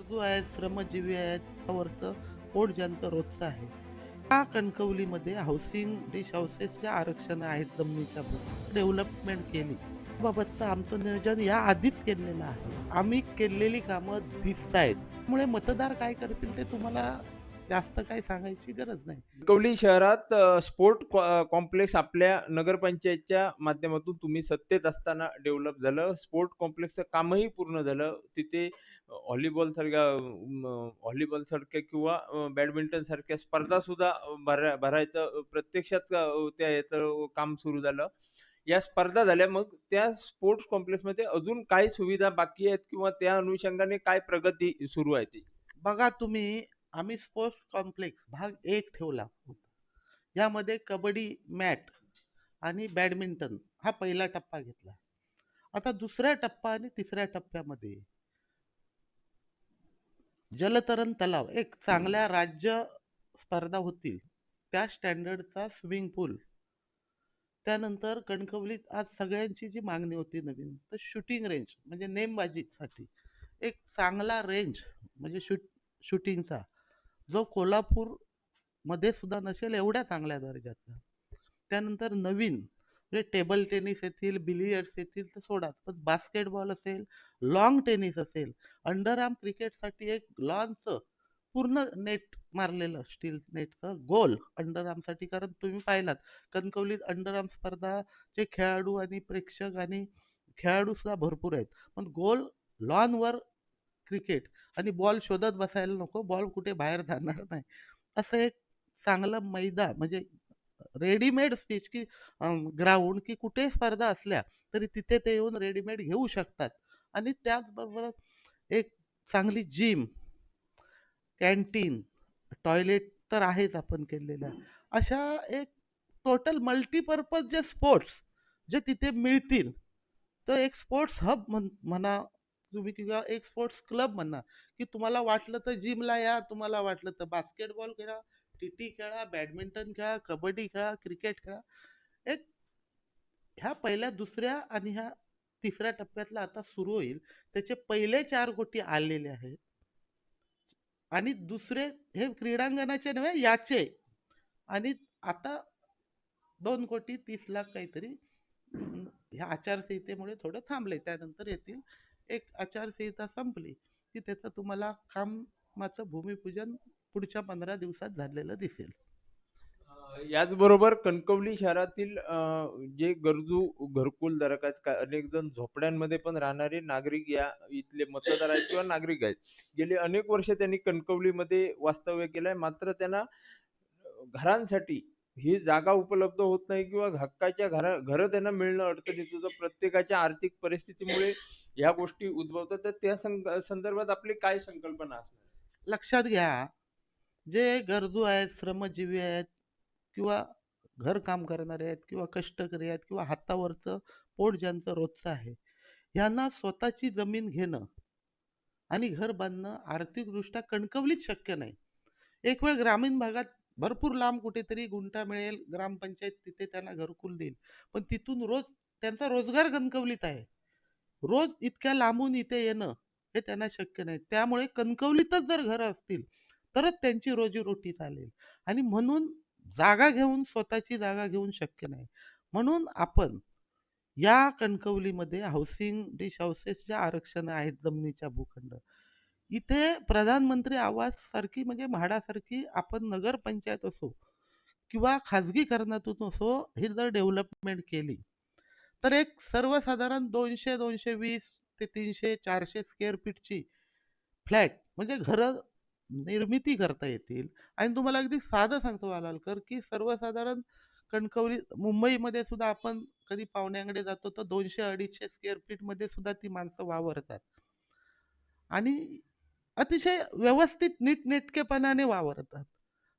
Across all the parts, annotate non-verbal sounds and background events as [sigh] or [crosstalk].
गरजू आहेत श्रमजीवी आहेत त्यावरचं पोट ज्यांचं रोजचं आहे त्या कणकवलीमध्ये हाऊसिंग डिश हाऊसेसच्या आरक्षण आहेत जमिनीच्या डेव्हलपमेंट केली. बाबतचं आमचं नियोजन या आधीच केलेलं आहे. आम्ही केलेली कामं दिसत आहेत त्यामुळे मतदार काय करतील ते तुम्हाला जास्त काही सांगायची गरज नाही. कणकवली शहरात स्पोर्ट कॉम्प्लेक्स आपल्या नगरपंचायतच्या माध्यमातून तुम्ही सत्तेत असताना डेव्हलप झालं. स्पोर्ट कॉम्प्लेक्सचं कामही पूर्ण झालं. तिथे व्हॉलीबॉल सारख्या व्हॉलीबॉल सारख्या किंवा बॅडमिंटन सारख्या स्पर्धा सुद्धा भरा भरायचं प्रत्यक्षात त्या याचं काम सुरू झालं. या स्पर्धा झाल्या मग त्या स्पोर्ट्स कॉम्प्लेक्समध्ये अजून काय सुविधा बाकी आहेत किंवा त्या अनुषंगाने काय प्रगती सुरू आहे ती? बघा तुम्ही आम्ही स्पोर्ट्स कॉम्प्लेक्स भाग एक ठेवला होता. यामध्ये कबड्डी मॅट आणि बॅडमिंटन हा पहिला टप्पा घेतला. आता दुसऱ्या टप्पा आणि तिसऱ्या टप्प्यामध्ये जलतरण तलाव एक चांगल्या राज्य स्पर्धा होतील. त्या स्टँडर्डचा स्विमिंग पूल त्यानंतर कणकवलीत आज सगळ्यांची जी मागणी होती नवीन तर शूटिंग रेंज म्हणजे नेमबाजीसाठी एक चांगला रेंज म्हणजे शूट शूटिंगचा जो कोल्हापूरमध्ये सुद्धा नसेल एवढ्या चांगल्या दर्जाचा. त्यानंतर नवीन म्हणजे टेबल टेनिस येतील बिलियर्ड्स येतील तर सोडाच. पण बास्केटबॉल असेल लॉंग टेनिस असेल अंडर आर्म क्रिकेटसाठी एक लॉनचं पूर्ण नेट मारलेलं स्टील नेटचं गोल अंडर आर्मसाठी कारण तुम्ही पाहिलात कणकवलीत अंडर आर्म स्पर्धाचे खेळाडू आणि प्रेक्षक आणि खेळाडू सुद्धा भरपूर आहेत. पण गोल लॉनवर क्रिकेट आणि बॉल शोधत बसायला नको बॉल कुठे बाहेर जाणार नाही. असं एक चांगलं मैदान म्हणजे रेडीमेड स्पीच की ग्राउंड की कुठे स्पर्धा असल्या तरी तिथे ते येऊन रेडीमेड घेऊ शकतात. आणि त्याचबरोबर एक चांगली जिम कॅन्टीन टॉयलेट तर आहेच आपण केलेल्या अशा एक टोटल मल्टीपर्पज जे स्पोर्ट्स जे तिथे मिळतील तर एक स्पोर्ट्स हब म्हण म्हणा तुम्ही किंवा एक स्पोर्ट्स क्लब म्हणा की तुम्हाला वाटलं तर जिमला या तुम्हाला वाटलं तर बास्केटबॉल खेळा टी खेळा बॅडमिंटन खेळा कबड्डी खेळा क्रिकेट खेळा. एक ह्या पहिल्या दुसऱ्या आणि ह्या तिसऱ्या टप्प्यातला आता सुरू होईल. त्याचे पहिले चार कोटी आलेले आहेत. आणि दुसरे हे क्रीडांगणाचे नव्हे याचे. आणि आता दोन कोटी तीस लाख काहीतरी ह्या आचारसंहितेमुळे थोडं थांबले त्यानंतर येतील. एक आचारसंहिता संपली की त्याचं तुम्हाला कामाचं भूमिपूजन पुढच्या पंधरा दिवसात झालेलं दिसेल. याचबरोबर कणकवली शहरातील जे गरजू घरकुल धारक आहेत का अनेक जण झोपड्यांमध्ये पण राहणारे नागरिक या इथले मतदार आहेत किंवा नागरिक आहेत. गेली अनेक वर्ष त्यांनी कणकवलीमध्ये वास्तव्य केलंय मात्र त्यांना घरांसाठी ही जागा उपलब्ध होत नाही किंवा हक्काच्या घरा घरं त्यांना मिळणं अडचणीत होतं. प्रत्येकाच्या आर्थिक परिस्थितीमुळे ह्या गोष्टी उद्भवतात तर त्या संग- संदर्भात आपली काय संकल्पना असणार? लक्षात घ्या जे गरजू आहेत श्रमजीवी आहेत किंवा घर काम करणारे आहेत किंवा कष्टकरी आहेत किंवा हातावरचं पोट ज्यांचं रोजचं आहे यांना स्वतःची जमीन घेणं आणि घर बांधणं आर्थिकदृष्ट्या कणकवलीच शक्य नाही. एक वेळ ग्रामीण भागात भरपूर लांब कुठेतरी गुंठा मिळेल ग्रामपंचायत तिथे त्यांना घरकुल देईल पण तिथून रोज त्यांचा रोजगार कणकवलीत आहे. रोज इतक्या लांबून इथे येणं हे त्यांना शक्य नाही. त्यामुळे कणकवलीतच जर घरं असतील तरच त्यांची रोजीरोटी चालेल. आणि म्हणून जागा घेऊन स्वतःची जागा घेऊन शक्य नाही. म्हणून आपण या कणकवलीमध्ये हाऊसिंग डिश हाऊसेसच्या आरक्षण आहेत जमिनीच्या भूखंड इथे प्रधानमंत्री आवास सारखी म्हणजे म्हाडासारखी आपण नगरपंचायत असो किंवा खाजगीकरणातून असो ही जर डेव्हलपमेंट केली तर एक सर्वसाधारण दोनशे दोनशे वीस ते तीनशे चारशे स्क्वेअर फीटची फ्लॅट म्हणजे घरं निर्मिती करता येतील. आणि तुम्हाला अगदी साधं सांगतो वालालकर की सर्वसाधारण कणकवली मुंबईमध्ये सुद्धा आपण कधी पाहुण्याकडे जातो तर दोनशे अडीचशे स्क्वेअर फीटमध्ये सुद्धा ती माणसं वावरतात. आणि अतिशय व्यवस्थित नीटनेटकेपणाने वावरतात.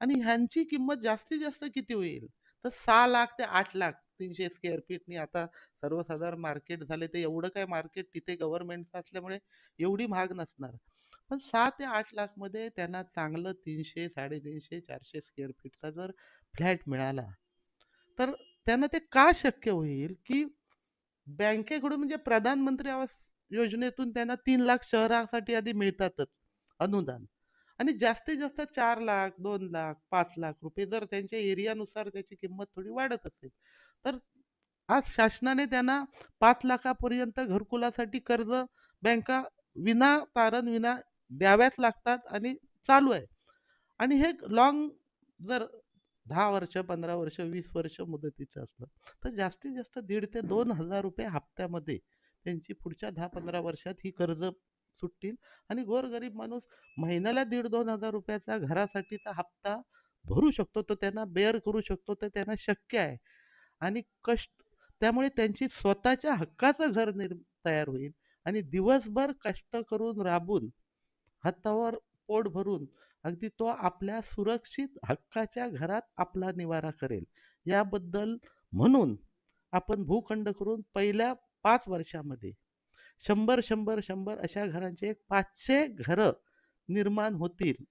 आणि ह्यांची किंमत जास्तीत जास्त किती होईल? तर सहा लाख ते आठ लाख तीनशे स्क्वेअर फीटनी आता सर्वसाधारण मार्केट झाले ते एवढं काय मार्केट तिथे गव्हर्नमेंटचं असल्यामुळे एवढी महाग नसणार. पण सहा ते आठ लाखमध्ये त्यांना चांगलं तीनशे साडेतीनशे चारशे स्क्वेअर फीटचा जर फ्लॅट मिळाला तर त्यांना ते का शक्य होईल की बँकेकडून म्हणजे प्रधानमंत्री आवास योजनेतून त्यांना तीन लाख शहरासाठी आधी मिळतातच अनुदान. आणि जास्तीत जास्त चार लाख दोन लाख पाच लाख रुपये जर त्यांच्या एरियानुसार त्याची किंमत थोडी वाढत असेल तर आज शासनाने त्यांना पाच लाखापर्यंत घरकुलासाठी कर्ज बँका विना तारण विना द्याव्याच लागतात आणि चालू आहे. आणि हे लॉंग जर दहा वर्ष पंधरा वर्ष वीस वर्ष मुदतीचं असलं तर जास्तीत जास्त दीड ते दोन हजार रुपये हप्त्यामध्ये त्यांची पुढच्या दहा पंधरा वर्षात ही कर्ज सुटतील. आणि गोरगरीब माणूस महिन्याला दीड दोन हजार रुपयाचा घरासाठीचा हप्ता भरू शकतो तो त्यांना बेअर करू शकतो तर त्यांना शक्य आहे. आणि कष्ट. त्यामुळे त्यांची स्वतःच्या हक्काचं घर निर् तयार होईल आणि दिवसभर कष्ट करून राबून हातावर पोट भरून अगदी तो आपल्या सुरक्षित हक्काच्या घरात आपला निवारा करेल. याबद्दल म्हणून आपण भूखंड करून पहिल्या पाच वर्षामध्ये शंभर शंभर शंभर अशा घरांचे पाचशे घरं निर्माण होतील.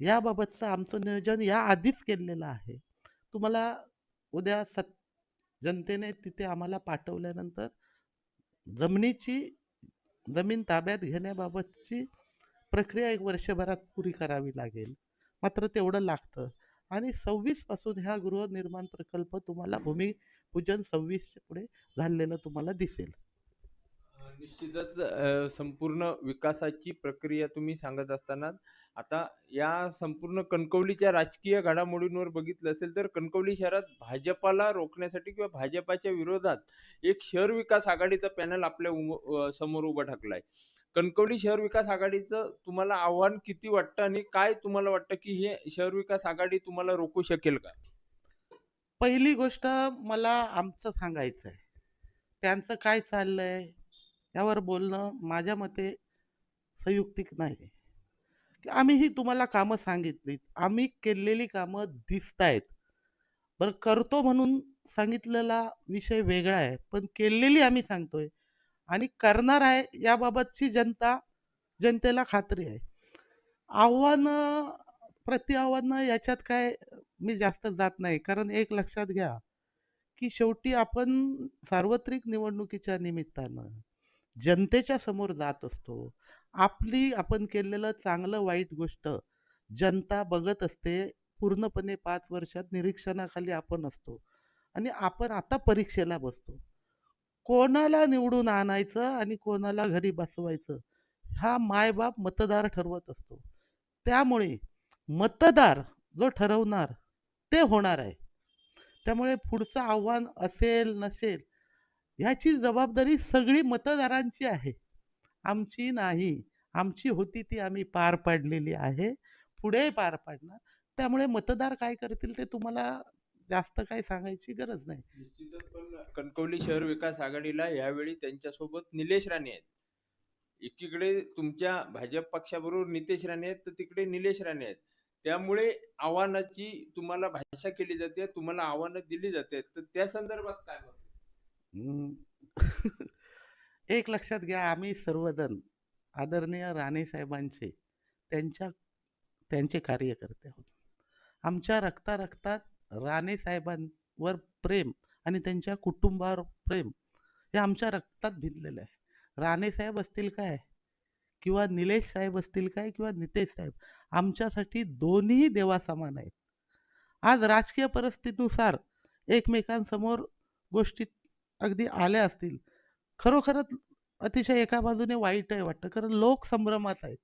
याबाबतचं आमचं नियोजन या आधीच केलेलं आहे. तुम्हाला उद्या सत जनतेने तिथे आम्हाला पाठवल्यानंतर जमिनीची जमीन ताब्यात घेण्याबाबतची प्रक्रिया एक वर्षभरात पुरी करावी लागेल. मात्र तेवढं लागतं. आणि सव्वीसपासून ह्या गृहनिर्माण प्रकल्प तुम्हाला भूमिपूजन सव्वीसच्या पुढे झालेलं तुम्हाला दिसेल. निश्चितच संपूर्ण विकासाची प्रक्रिया तुम्ही सांगत असताना आता या संपूर्ण कणकवलीच्या राजकीय घडामोडींवर बघितलं असेल तर कणकवली शहरात भाजपाला रोखण्यासाठी किंवा भाजपाच्या विरोधात एक शहर विकास आघाडीचा पॅनल आपल्या उम- समोर उभं टाकलाय कणकवली शहर विकास आघाडीचं तुम्हाला आव्हान किती वाटतं आणि काय तुम्हाला वाटतं की हे शहर विकास आघाडी तुम्हाला रोखू शकेल का? पहिली गोष्ट मला आमचं सांगायचं आहे त्यांचं काय चाललंय? यावर बोलणं माझ्या मते संयुक्तिक नाही. की आम्हीही तुम्हाला कामं सांगितलीत. आम्ही केलेली कामं दिसत आहेत बरं करतो म्हणून सांगितलेला विषय वेगळा आहे पण केलेली आम्ही सांगतोय. आणि करणार आहे याबाबतची जनता जनतेला खात्री आहे. आव्हानं प्रति आव्हानं याच्यात काय मी जास्त जात नाही. कारण एक लक्षात घ्या की शेवटी आपण सार्वत्रिक निवडणुकीच्या निमित्तानं जनतेच्या समोर जात असतो. आपली आपण केलेलं चांगलं वाईट गोष्ट जनता बघत असते. पूर्णपणे पाच वर्षात निरीक्षणाखाली आपण असतो. आणि आपण आता परीक्षेला बसतो. कोणाला निवडून आणायचं आणि कोणाला घरी बसवायचं हा मायबाप मतदार ठरवत असतो. त्यामुळे मतदार जो ठरवणार ते होणार आहे. त्यामुळे पुढचं आव्हान असेल नसेल ह्याची जबाबदारी सगळी मतदारांची आहे. आमची नाही. आमची होती ती आम्ही पार पाडलेली आहे. पुढे पार पाडणार. त्यामुळे मतदार काय करतील ते तुम्हाला जास्त काही सांगायची गरज नाही. कणकवली शहर विकास आघाडीला यावेळी त्यांच्यासोबत निलेश राणे आहेत. एकीकडे तुमच्या भाजप पक्षाबरोबर नितेश राणे आहेत तर तिकडे निलेश राणे आहेत. त्यामुळे आव्हानाची तुम्हाला भाषा केली जाते तुम्हाला आव्हानं दिली जाते. तर त्या संदर्भात काय [laughs] एक लक्षात घ्या आम्ही सर्वजण आदरणीय राणे साहेबांचे त्यांच्या त्यांचे कार्यकर्ते आहोत. आमच्या रक्ता रक्तात राणे साहेबांवर प्रेम आणि त्यांच्या कुटुंबावर प्रेम हे आमच्या रक्तात भिजलेलं आहे. राणे साहेब असतील काय? किंवा निलेश साहेब असतील काय? किंवा नितेश साहेब? आमच्यासाठी दोन्ही देवासमान आहेत. आज राजकीय परिस्थितीनुसार एकमेकांसमोर गोष्टी अगदी आल्या असतील. खरोखरच अतिशय एका बाजूने वाईटही वाटतं कारण लोक संभ्रमात आहेत.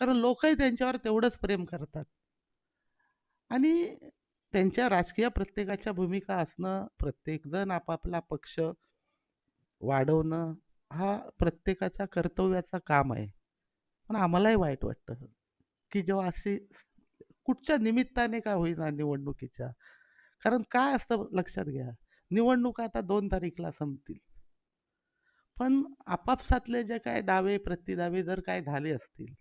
कारण लोकही त्यांच्यावर तेवढंच प्रेम करतात. आणि त्यांच्या राजकीय प्रत्येकाच्या भूमिका असणं प्रत्येकजण आपापला पक्ष वाढवणं हा प्रत्येकाच्या कर्तव्याचं काम आहे. पण आम्हालाही वाईट वाटतं की जेव्हा अशी कुठच्या निमित्ताने का होईना निवडणुकीच्या? कारण काय असतं लक्षात घ्या. निवडणुका आता दोन तारीखला संपतील. पण आपापसातले जे काय दावे प्रतिदावे जर काय झाले असतील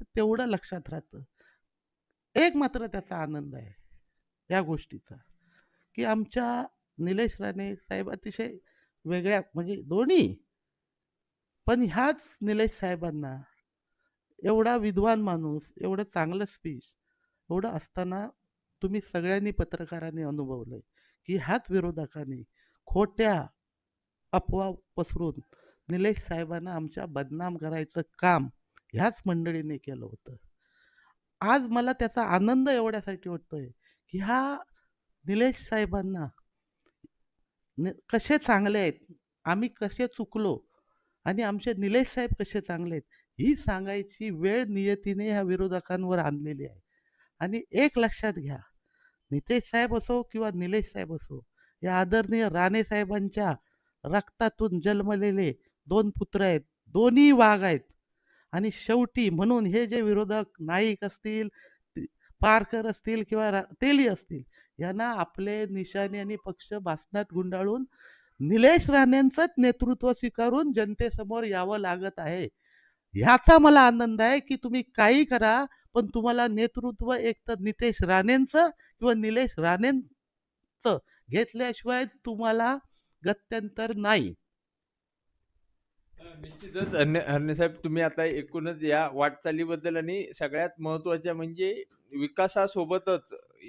तर तेवढं लक्षात राहतं. एक मात्र त्याचा आनंद आहे या गोष्टीचा की आमच्या निलेश राणे साहेब अतिशय वेगळ्या म्हणजे दोन्ही. पण ह्याच निलेश साहेबांना एवढा विद्वान माणूस एवढं चांगलं स्पीच एवढं असताना तुम्ही सगळ्यांनी पत्रकारांनी अनुभवलंय. की ह्याच विरोधकांनी खोट्या अफवा पसरून निलेश साहेबांना आमच्या बदनाम करायचं काम ह्याच मंडळीने केलं होतं. आज मला त्याचा आनंद एवढ्यासाठी वाटतोय की ह्या निलेश साहेबांना न- कसे चांगले आहेत आम्ही कसे चुकलो आणि आमचे निलेश साहेब कसे चांगले आहेत ही सांगायची वेळ नियतीने ह्या विरोधकांवर आणलेली आहे. आणि एक लक्षात घ्या नितेश साहेब असो किंवा निलेश साहेब असो या आदरणीय राणे साहेबांच्या रक्तातून जन्मलेले दोन पुत्र आहेत दोन्ही वाघ आहेत. आणि शेवटी म्हणून हे जे विरोधक नाईक असतील पारकर असतील किंवा तेली असतील यांना आपले निशाणे आणि पक्ष भासणात गुंडाळून निलेश राणेंचंच नेतृत्व स्वीकारून जनतेसमोर यावं लागत आहे. ह्याचा मला आनंद आहे की तुम्ही काही करा पण तुम्हाला नेतृत्व एक तर नितेश राणेंचं किंवा निलेश राणेंचं घेतल्याशिवाय तुम्हाला गत्यंतर नाही. निश्चितच. हरणे साहेब तुम्ही आता एकूणच या वाटचालीबद्दल आणि सगळ्यात महत्त्वाच्या म्हणजे विकासासोबतच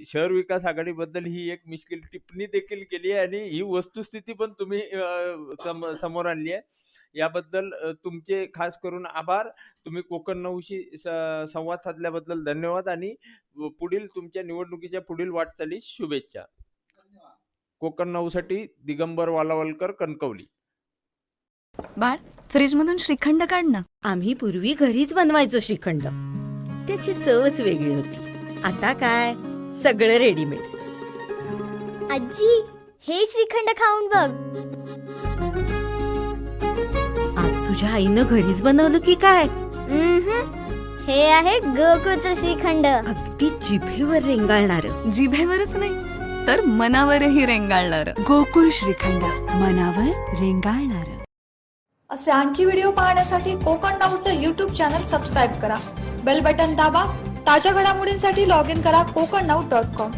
शहर विकास आघाडीबद्दल ही एक मिश्किल टिप्पणी देखील केली आहे आणि ही वस्तुस्थिती पण तुम्ही सम- समोर आणली आहे. याबद्दल तुमचे खास करून आभार. तुम्ही कोकण नऊशी संवाद साधल्याबद्दल धन्यवाद आणि पुढील तुमच्या निवडणुकीच्या पुढील वाटचालीस शुभेच्छा. कोकण नऊसाठी दिगंबर वालावलकर कणकवली. बाळ फ्रीजमधून श्रीखंड काढ ना. आम्ही पूर्वी घरीच बनवायचो श्रीखंड. त्याची चवच वेगळी होती. आता काय? सगळं रेडीमेड आजी हे श्रीखंड खाऊन बघ. तुझ्या आईनं घरीच बनवलं की काय? उम्हम. हे आहे गोकुळचं श्रीखंड. अगदी जिभेवर रेंगाळणार. जिभेवरच नाही तर मनावरही रेंगाळणार. गोकुळ श्रीखंड मनावर रेंगाळणार. असे आणखी व्हिडिओ पाहण्यासाठी कोकण नाऊचं यूट्यूब चॅनल सबस्क्राईब करा. बेल बटन दाबा ताज्या घडामोडींसाठी लॉग इन करा कोकण नाऊ डॉट कॉम